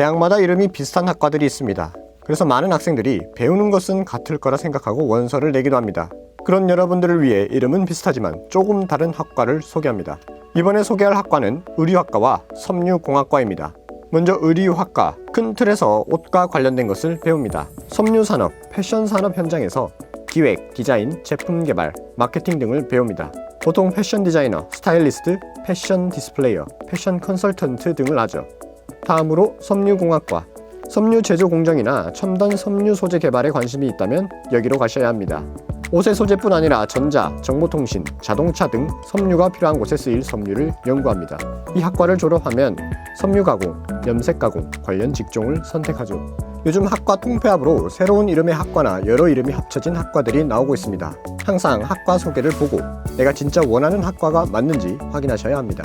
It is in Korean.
대학마다 이름이 비슷한 학과들이 있습니다. 그래서 많은 학생들이 배우는 것은 같을 거라 생각하고 원서를 내기도 합니다. 그런 여러분들을 위해 이름은 비슷하지만 조금 다른 학과를 소개합니다. 이번에 소개할 학과는 의류학과와 섬유공학과입니다. 먼저 의류학과 큰 틀에서 옷과 관련된 것을 배웁니다. 섬유산업, 패션산업 현장에서 기획, 디자인, 제품 개발, 마케팅 등을 배웁니다. 보통 패션 디자이너, 스타일리스트, 패션 디스플레이어, 패션 컨설턴트 등을 하죠. 다음으로 섬유공학과 섬유 제조 공정이나 첨단 섬유 소재 개발에 관심이 있다면 여기로 가셔야 합니다. 옷의 소재뿐 아니라 전자, 정보통신, 자동차 등 섬유가 필요한 곳에 쓰일 섬유를 연구합니다. 이 학과를 졸업하면 섬유 가공, 염색 가공 관련 직종을 선택하죠. 요즘 학과 통폐합으로 새로운 이름의 학과나 여러 이름이 합쳐진 학과들이 나오고 있습니다. 항상 학과 소개를 보고 내가 진짜 원하는 학과가 맞는지 확인하셔야 합니다.